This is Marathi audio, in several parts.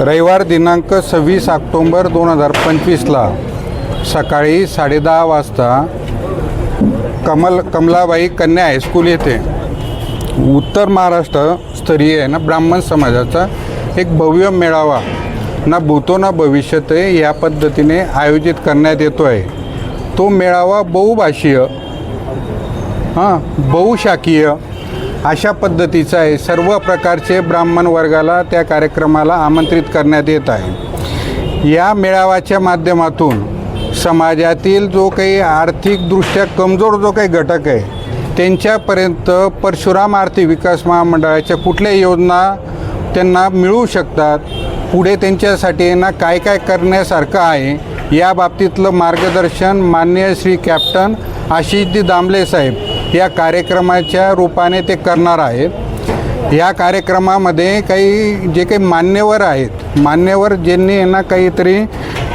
रविवार दिनांक सव्वीस ऑक्टोंबर दोन हजार पंचवीसला सकाळी साडेदहा वाजता कमल कमलाबाई कन्या हायस्कूल येथे उत्तर महाराष्ट्र स्तरीय आहे ना ब्राह्मण समाजाचा एक भव्य मेळावा ना भूतो ना भविष्यत या पद्धतीने आयोजित करण्यात येतो आहे तो मेळावा बहुभाषीय हां बहुशाखीय अशा पद्धतीचं आहे. सर्व प्रकारचे ब्राह्मण वर्गाला त्या कार्यक्रमाला आमंत्रित करण्यात येत आहे. या मेळाव्याच्या माध्यमातून समाजातील जो काही आर्थिकदृष्ट्या कमजोर जो काही घटक आहे त्यांच्यापर्यंत परशुराम आर्थिक विकास महामंडळाच्या कुठल्या योजना त्यांना मिळू शकतात पुढे त्यांच्यासाठी ना काय काय करण्यासारखं आहे या बाबतीतलं मार्गदर्शन मान्य श्री कॅप्टन आशिषजी दामले साहेब या कार्यक्रमाच्या रूपाने ते करणार आहेत. या कार्यक्रमामध्ये काही जे काही मान्यवर आहेत मान्यवर ज्यांनी यांना काहीतरी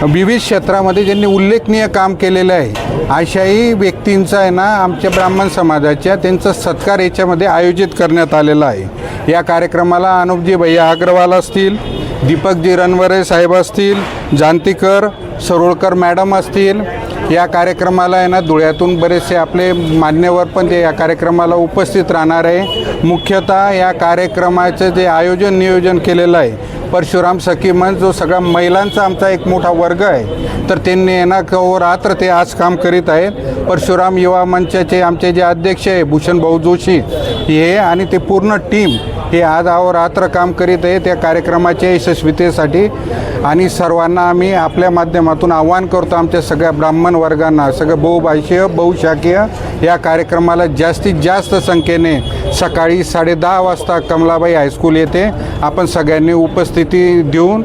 विविध क्षेत्रामध्ये ज्यांनी उल्लेखनीय काम केलेलं आहे अशाही व्यक्तींचा आहे ना आमच्या ब्राह्मण समाजाच्या त्यांचा सत्कार याच्यामध्ये आयोजित करण्यात आलेला आहे. या कार्यक्रमाला अनुपजी भैया अग्रवाल असतील दीपकजी रणवरे साहेब असतील जांतीकर सरोळकर मॅडम असतील या कार्यक्रमाला आहे ना धुळ्यातून बरेचसे आपले मान्यवर पण ते या कार्यक्रमाला उपस्थित राहणार आहे. मुख्यतः या कार्यक्रमाचं जे आयोजन नियोजन केलेलं आहे परशुराम सखी म्हण जो सगळा महिलांचा आमचा एक मोठा वर्ग आहे तर त्यांनी ना रात्र ते आज काम करीत आहेत. परशुराम युवा मंचाचे आमचे जे अध्यक्ष आहे भूषण भाऊ जोशी हे आणि ते पूर्ण टीम हे आज अहोरात्र काम करीत आहे त्या कार्यक्रमाच्या यशस्वीतेसाठी. आणि सर्वांना आम्ही आपल्या माध्यमातून आव्हान करतो आमच्या सगळ्या ब्राह्मण वर्गांना सगळं बहुभाषीय बहुशाखीय या कार्यक्रमाला जास्तीत जास्त संख्येने सकाळी साडेदहा वाजता कमलाबाई हायस्कूल येथे आपण सगळ्यांनी उपस्थित देऊन